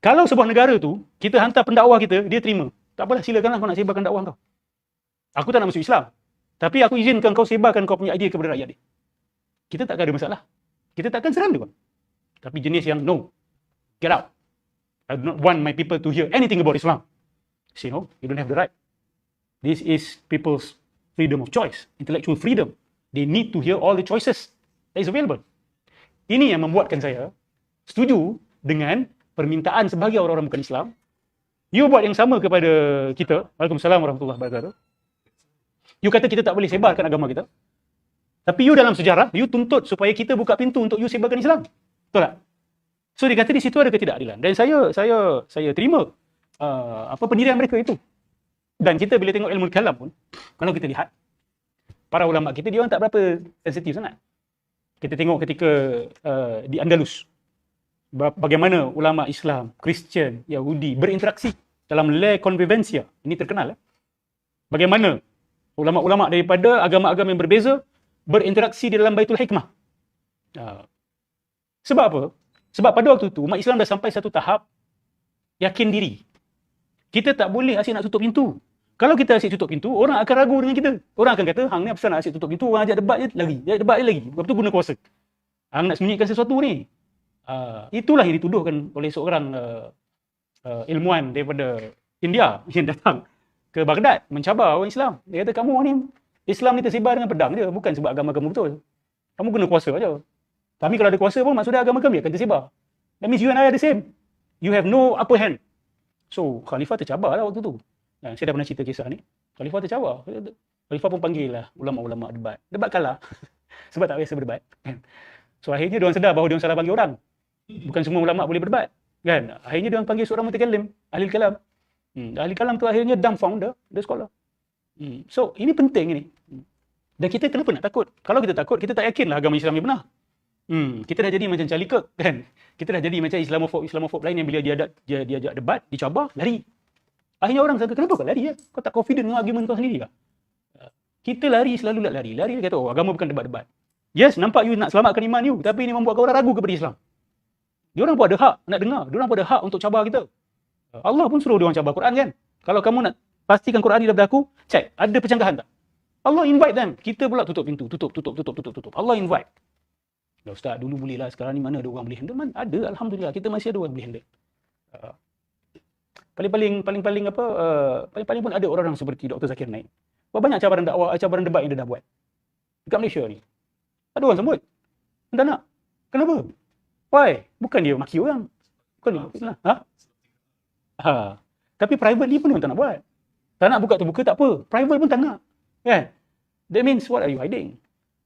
Kalau sebuah negara tu, kita hantar pendakwah kita, dia terima. Tak apalah, silakanlah kau nak sebarkan dakwah kau. Aku tak nak masuk Islam. Tapi aku izinkan kau sebarkan kau punya idea kepada rakyat dia. Kita takkan ada masalah. Kita takkan serang dia. Tapi jenis yang no. Get out. I do not want my people to hear anything about Islam. Say no, you don't have the right. This is people's freedom of choice, intellectual freedom. They need to hear all the choices that is available. Ini yang membuatkan saya setuju dengan permintaan sebagai orang-orang bukan Islam, you buat yang sama kepada kita. Waalaikumsalam warahmatullahi wabarakatuh. You kata kita tak boleh sebarkan agama kita. Tapi you dalam sejarah, you tuntut supaya kita buka pintu untuk you sebarkan Islam. Betul tak? So dia kata di situ ada ketidakadilan. Dan saya saya saya terima uh, apa pendirian mereka itu. Dan kita bila tengok ilmu kalam pun, kalau kita lihat para ulama kita dia orang tak berapa sensitif sangat. Kita tengok ketika uh, di Andalus bagaimana ulama Islam, Kristian, Yahudi berinteraksi dalam Le Convivencia. Ini terkenal. Eh? Bagaimana ulama-ulama daripada agama-agama yang berbeza berinteraksi di dalam Baitul Hikmah. Uh, sebab apa? Sebab pada waktu itu umat Islam dah sampai satu tahap yakin diri. Kita tak boleh asyik nak tutup pintu. Kalau kita asyik tutup pintu, orang akan ragu dengan kita. Orang akan kata, hang ni apa nak asyik tutup pintu, orang ajak debat je lagi. Ajak debat je lagi. Lepas tu guna kuasa. Hang nak sembunyikan sesuatu ni. Uh, itulah yang dituduhkan oleh seorang uh, uh, ilmuwan daripada India yang datang ke Baghdad mencabar orang Islam. Dia kata kamu ni Islam ni tersebar dengan pedang je bukan sebab agama kamu betul. Kamu guna kuasa aja. Kami kalau ada kuasa pun maksudnya agama kami akan tersebar. That means you and I are the same. You have no upper hand. So khalifah tercabar lah waktu tu. Dan saya dah pernah cerita kisah ni. Khalifah tercabar. Khalifah pun panggil lah ulama-ulama debat. Debat kalah. sebab tak biasa berdebat. So akhirnya dia orang sedar bahawa dia orang salah panggil orang. Bukan semua ulama boleh berdebat. Kan? Akhirnya dia orang panggil seorang mutakalim, ahli kalam. Hmm. Ahli kalam tu akhirnya dumbfounder the scholar. Hmm. So ini penting ini. Dan kita kenapa nak takut? Kalau kita takut, kita tak yakinlah agama Islam ni benar. Hmm. Kita dah jadi macam Kirk kan? Kita dah jadi macam Islamofob Islamofob lain yang bila dia ada dia diajak debat, dicabar, lari. Akhirnya orang sangka, kenapa kau lari ya? Kau tak confident dengan argument kau sendiri kah? Kita lari selalu nak lari. Lari kata, oh agama bukan debat-debat. Yes, nampak you nak selamatkan iman you. Tapi ini membuat kau orang ragu kepada Islam. Dia orang pun ada hak nak dengar. Dia orang pun ada hak untuk cabar kita. Allah pun suruh dia orang cabar Quran kan? Kalau kamu nak pastikan Quran ni daripada aku, check. Ada percanggahan tak? Allah invite them. Kita pula tutup pintu. Tutup, tutup, tutup, tutup, tutup. Allah invite. Ya Ustaz, dulu boleh lah. Sekarang ni mana ada orang boleh handle? Man, ada. Alhamdulillah. Kita masih ada orang boleh handle. Uh, paling-paling paling-paling apa uh, paling-paling pun ada orang seperti Dr. Zakir Naik. Berapa banyak cabaran dakwah, cabaran debat yang dia dah buat. Dekat Malaysia ni. Ada orang sambut. Tak nak. Kenapa? Why? Bukan dia maki orang. Bukan dia. Ha? Ha. Tapi privately pun dia tak nak buat. Tak nak buka terbuka tak apa. Private pun tak nak. Kan? That means what are you hiding?